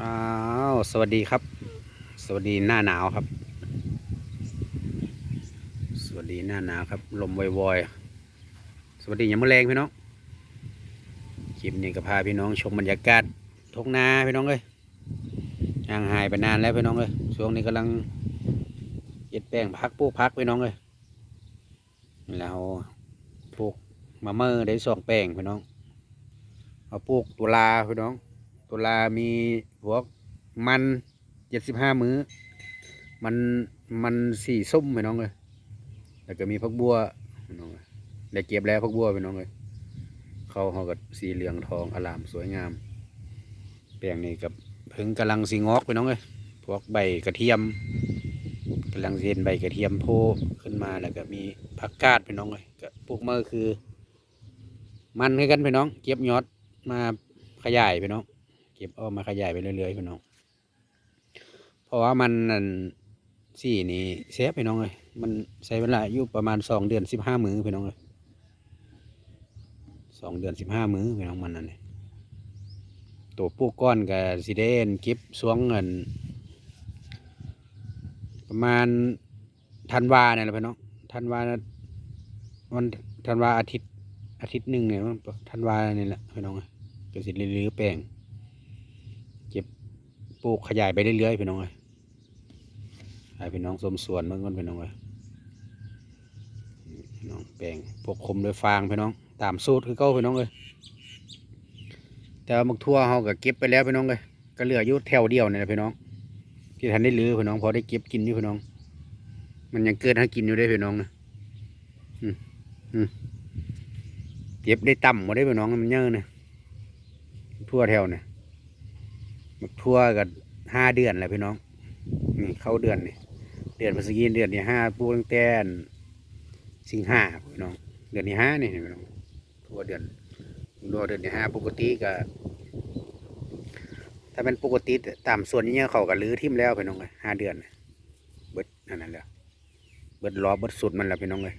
อ้าวสวัสดีครับ สวัสดีหน้าหนาวครับ สวัสดีหน้าหนาวครับ ลมวอยๆสวัสดีอย่ามมื้อแรงพี่น้องคลิปนี้ก็พาพี่น้องชมบรรยากาศทงนาพี่น้องเลยห่างหายไปนานแล้วพี่น้องเลยช่วงนี้กำลังเย็ดแป้งพักปลูกพักพี่น้องเลยแล้วปลูกมาเมื่อได้สองแป้งพี่น้องเอาปลูกตุลาพี่น้อง ตุลามีพวกมันเจ็ดสิบห้ามื้อ มันมันสีส้มไปน้องเลยแล้วก็มีพักบัวน้องเลยได้เก็บแล้วพักบัวไปน้องเลยเขาเขากับสีเหลืองทองอลามสวยงาม แปลงนี้กับพิ่งกำลังสีงอกไปน้องเลยพวกใบกระเทียมกำลังเห็นใบกระเทียมโผล่ขึ้นมาแล้วก็มีผักกาดไปน้องเลยก็ปลูกเมื่อคือ มันคือกันไปน้อง เก็บยอดมาขยายไปน้อง ก็บเอามาขยายไปเรื่อยๆพี่น้อง เพราะว่ามันนั่นสี่นี่เซฟพี่น้องเลยมันใช้เวลาอยู่ประมาณสองเดือนสิบห้ามื้อพี่น้องเลยสองเดือนสิบห้ามื้อพี่น้องมันนั่นเลยตัวปูกก้อนกับสีเดนเก็บสวงเงิน ประมาณธันวาเนี่ยแหละพี่น้องธันวาวันธันวาอาทิตย์อาทิตย์หนึ่งเนี่ยมันธันวาเนี่ยแหละพี่น้องเอ้ยก็สิรื้อแป้ง ปลูกขยายไปเรื่อยๆพี่น้องเลยให้พี่น้องสมส่วนเมื่อก่อนพี่น้องเลยพี่น้องแปลงปกคลุมด้วยฟางพี่น้อง ตามสูตรคือเก้าพี่น้องเลยแต่ว่ามักทั่วเขาก็เก็บไปแล้วพี่น้องเลยก็เหลืออยู่แถวเดียวเนี่ยแหละพี่น้อง ที่ทันได้ลือพี่น้องพอได้เก็บกินอยู่พี่น้อง มันยังเกิดให้กินอยู่ได้พี่น้องนะอืมอืมเก็บได้ต่ำมดได้พี่น้องมันเยอะเนี่ยทั่วแถวเนี่ย มักทั่วกันห้าเดือนแหละพี่น้องนี่เข้าเดือนนี่เดือนพฤศจิกายนเดือนที่ห้าปูตั้งแต่สิงหาพี่น้อง เดือนที่ห้านี่พี่น้องทั่วเดือนรอเดือนที่ห้าปกติก็ถ้าเป็นปกติตามส่วนนี้เขาก็รื้อทิ่มแล้วพี่น้องเลยห้าเดือนเบิดอันนั้นแหล้วเบิดรอเบิดสุดมันแล้วพี่น้องเลย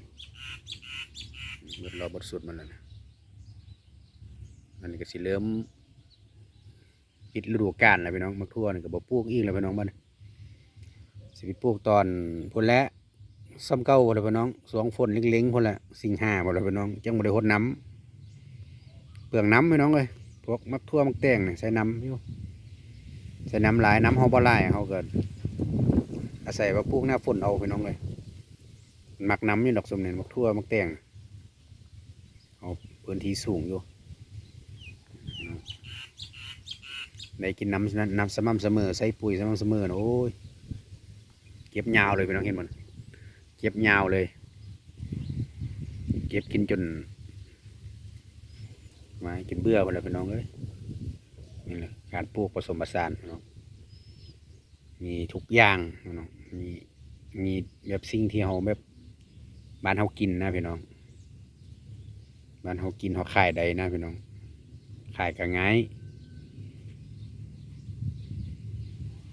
เบิดรอเบิดสุดมันแล้วนะอันนี้ก็สิเริ่ม ปิดฤดูกาลแล้วพี่น้องมักทั่วนี่ก็บ่ปลูกอีกแล้วพี่น้องบ้านสิไปปลูกตอนพุ่นและซ้ำเก้าพุ่นแล้วพี่น้องสวงฝนเล็งๆพุ่นละสิงหาพุ่นแล้วพี่น้องจังบ่ได้หดน้ำเปลืองน้ำพี่น้องเลยพวกมักทั่วมักแตงเนี่ยใส่น้ำอยู่ใส่น้ำหลายน้ำเฮาบ่หลายเฮาเก็อาศัยว่าปลูกหน้าฝนเอาพี่น้องเลยมักน้ำอยู่ดอกสมเนี่ยมักทั่วมักแตงเอาพื้นที่สูงอยู่ ได้กินน้ำน้ำสม่ำเสมอใส่ปุ๋ยสม่ำเสมอนะโอ้ยเก็บยาวเลยพี่น้องเห็นมันเก็บยาวเลย เก็บกินจนมากินเบื่อหมดแล้วพี่น้องเอ้ยนี่แหละการปลูกผสมผสานน้องมีทุกอย่างพี่น้องมีมีแบบสิ่งที่เราแบบบ้านเรากินนะพี่น้องบ้านเรากินเราขายได้นะพี่น้องขายก็ง่าย อ่า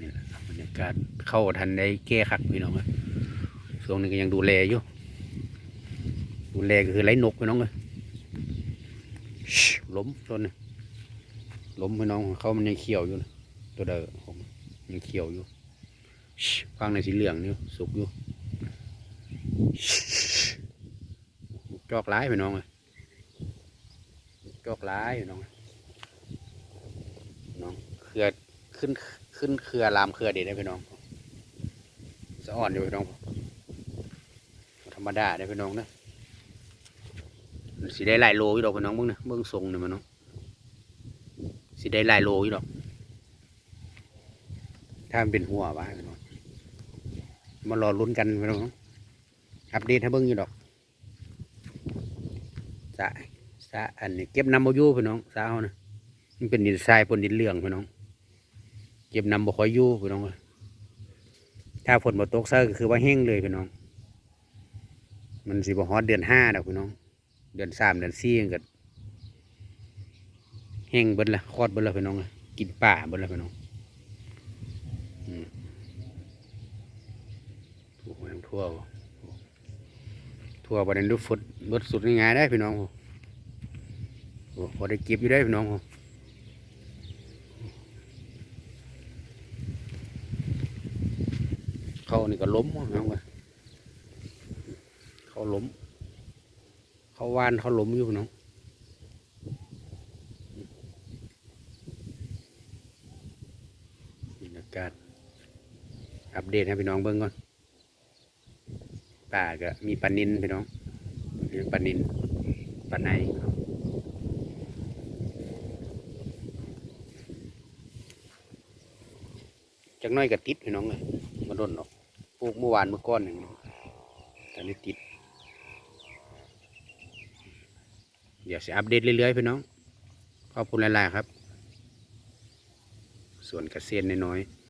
นี่แหละครับบรรยากาศเข้าทันได้แก้ขักพี่น้องเอ้ยช่วงนี้ก็ยังดูแลอยู่ ดูแลก็คือไล่นกพี่น้องเลยล้มต้นนี่ล้มพี่น้องเขามันยังเขียวอยู่นะตัวเดิมผมยังเขียวอยู่ฟังในสีเหลืองนี่สุกอยู่จอกร้ายพี่น้องเลยจอกร้ายพี่น้องน้องเครือขึ้น ขึ้นเครือลามเครือเด็ดได้พี่น้องสะอ่อนอยู่พี่น้องธรรมดาได้พี่น้องนะสิได้หลายโลอยู่ดอกพี่น้องเบิ่งนะเบิ่งทรงนี่มันเนาะสิได้หลายโลอยู่ดอก ถ้ามันเป็นหัววะพี่น้องมารอลุ้นกันพี่น้องอัปเดตให้เบิ่งอยู่ดอกสะสะอันนี้เก็บน้ำมาอยู่พี่น้องสาเขานะมันเป็นดินทรายปนดินเหลืองพี่น้อง เก็บนำบ่คอยอยู่พี่น้องเอ้ยถ้าฝนบ่ตกซะก็คือว่าแห้งเลยพี่น้อง มันสิบ่ฮอดเดือนห้าดอกพี่น้อง เดือนสามเดือนสี่ก็แห้งเบิดละคอดเบิดละพี่น้องกินป่าเบิดละพี่น้องอืมทั่วทั่วทั่วประเด็นดูฝุดเบิดสุดง่ายได้พี่น้องโอ้โหพอได้เก็บอยู่ได้พี่น้องโอ้ เขานี่ก็ล้มว่าเาไงเขาล้ม เขาวานเขาล้มอยู่พี่น้องบรรยากาศอัปเดตให้พี่น้องเบิ่งก่อนป่าก็มีปลานินพี่น้องปลานินปลาในจักหน้อยก็ติดพี่น้องเลยมาดนออก ลูกเมื่อวานเมื่อก้อนหนึ่งตอนนี้ติด เดี๋ยวจะอัปเดตเรื่อยๆพี่น้องขอบคุณหลายๆครับ ส่วนเซียนน้อย